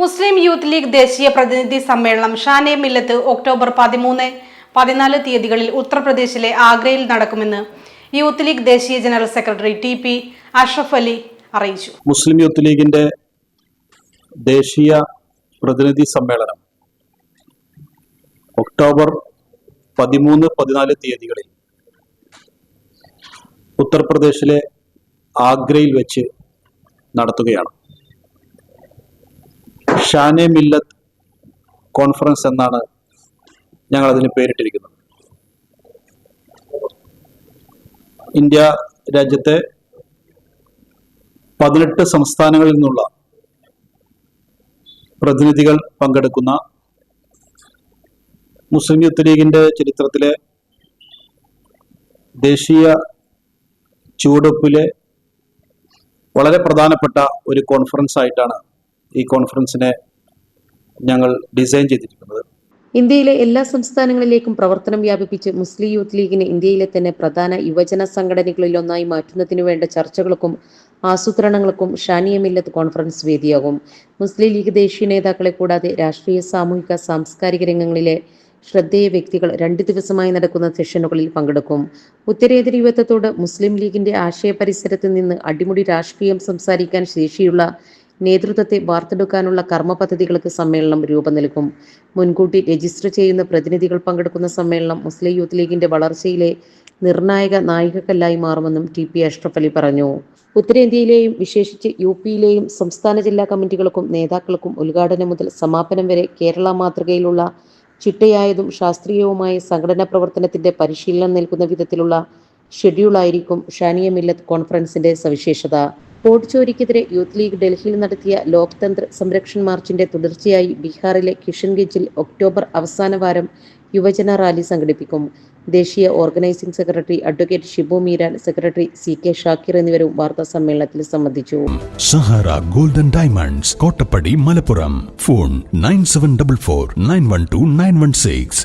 മുസ്ലിം youth league ദേശീയ പ്രതിനിധി സമ്മേളനം ഷാനെ മില്ലത്ത് ഒക്ടോബർ പതിമൂന്ന് പതിനാല് തീയതികളിൽ ഉത്തർപ്രദേശിലെ ആഗ്രയിൽ നടക്കുമെന്ന് യൂത്ത് ലീഗ് ദേശീയ general secretary T P Ashraf Ali അറിയിച്ചു. മുസ്ലിം യൂത്ത് ലീഗിന്റെ ദേശീയ പ്രതിനിധി സമ്മേളനം ഒക്ടോബർ പതിമൂന്ന് പതിനാല് തീയതികളിൽ ഉത്തർപ്രദേശിലെ ആഗ്രയിൽ വെച്ച് നടത്തുകയാണ്. ഷാനെ മില്ലത്ത് കോൺഫറൻസ് എന്നാണ് ഞങ്ങൾ അതിന് പേരിട്ടിരിക്കുന്നത്. ഇന്ത്യ രാജ്യത്തെ പതിനെട്ട് സംസ്ഥാനങ്ങളിൽ നിന്നുള്ള പ്രതിനിധികൾ പങ്കെടുക്കുന്ന മുസ്ലിം യൂത്ത് ലീഗിന്റെ ചരിത്രത്തിലെ ദേശീയ ചുവടുവെപ്പിലെ വളരെ പ്രധാനപ്പെട്ട ഒരു കോൺഫറൻസ് ആയിട്ടാണ് ഈ കോൺഫറൻസിനെ ഞങ്ങൾ ഡിസൈൻ ചെയ്തിരിക്കുന്നത്. ഇന്ത്യയിലെ എല്ലാ സംസ്ഥാനങ്ങളിലേക്കും പ്രവർത്തനം വ്യാപിപ്പിച്ച് മുസ്ലിം യൂത്ത് ലീഗിനെ ഇന്ത്യയിലെ തന്നെ പ്രധാന യുവജന സംഘടനകളിലൊന്നായി മാറ്റുന്നതിനു വേണ്ട ചർച്ചകൾക്കും ആസൂത്രണങ്ങൾക്കും ഷാനിയ മില്ലത്ത് കോൺഫറൻസ് വേദിയാകും. മുസ്ലിം ലീഗ് ദേശീയ നേതാക്കളെ കൂടാതെ രാഷ്ട്രീയ സാമൂഹിക സാംസ്കാരിക രംഗങ്ങളിലെ ശ്രദ്ധേയ വ്യക്തികൾ രണ്ട് ദിവസമായി നടക്കുന്ന സെഷനുകളിൽ പങ്കെടുക്കും. ഉത്തരേന്ത്യ യുവത്വത്തോട് മുസ്ലിം ലീഗിന്റെ ആശയ നിന്ന് അടിമുടി രാഷ്ട്രീയം സംസാരിക്കാൻ ശേഷിയുള്ള നേതൃത്വത്തെ വാർത്തെടുക്കാനുള്ള കർമ്മ പദ്ധതികൾക്ക് സമ്മേളനം രൂപം നൽകും മുൻകൂട്ടി രജിസ്റ്റർ ചെയ്യുന്ന പ്രതിനിധികൾ പങ്കെടുക്കുന്ന സമ്മേളനം മുസ്ലിം യൂത്ത് ലീഗിന്റെ വളർച്ചയിലെ നിർണായക നായികക്കല്ലായി മാറുമെന്നും ടി പി അഷ്റഫ് പറഞ്ഞു. ഉത്തരേന്ത്യയിലെയും വിശേഷിച്ച് യു പിയിലെയും സംസ്ഥാന ജില്ലാ കമ്മിറ്റികൾക്കും നേതാക്കൾക്കും ഉദ്ഘാടനം മുതൽ സമാപനം വരെ കേരള മാതൃകയിലുള്ള ചിട്ടയായതും ശാസ്ത്രീയവുമായ സംഘടനാ പ്രവർത്തനത്തിന്റെ പരിശീലനം നൽകുന്ന വിധത്തിലുള്ള ഷെഡ്യൂളായിരിക്കും ഷാനിയ മില്ലത്ത് കോൺഫറൻസിന്റെ സവിശേഷത. വോട്ട് ചോരിക്കെതിരെ യൂത്ത് ലീഗ് ഡൽഹിയിൽ നടത്തിയ ലോക്തന്ത്ര സംരക്ഷൺ മാർച്ചിന്റെ തുടർച്ചയായി ബീഹാറിലെ കിഷൻഗഞ്ചിൽ ഒക്ടോബർ അവസാന വാരം യുവജന റാലി സംഘടിപ്പിക്കും. ദേശീയ organising secretary advocate Shibu Meeran secretary C K Shakir എന്നിവരും വാർത്താ സമ്മേളനത്തിൽ സംബന്ധിച്ചു. Sahara golden diamonds Kottappadi Malappuram. Phone nine seven double four nine one two nine one six.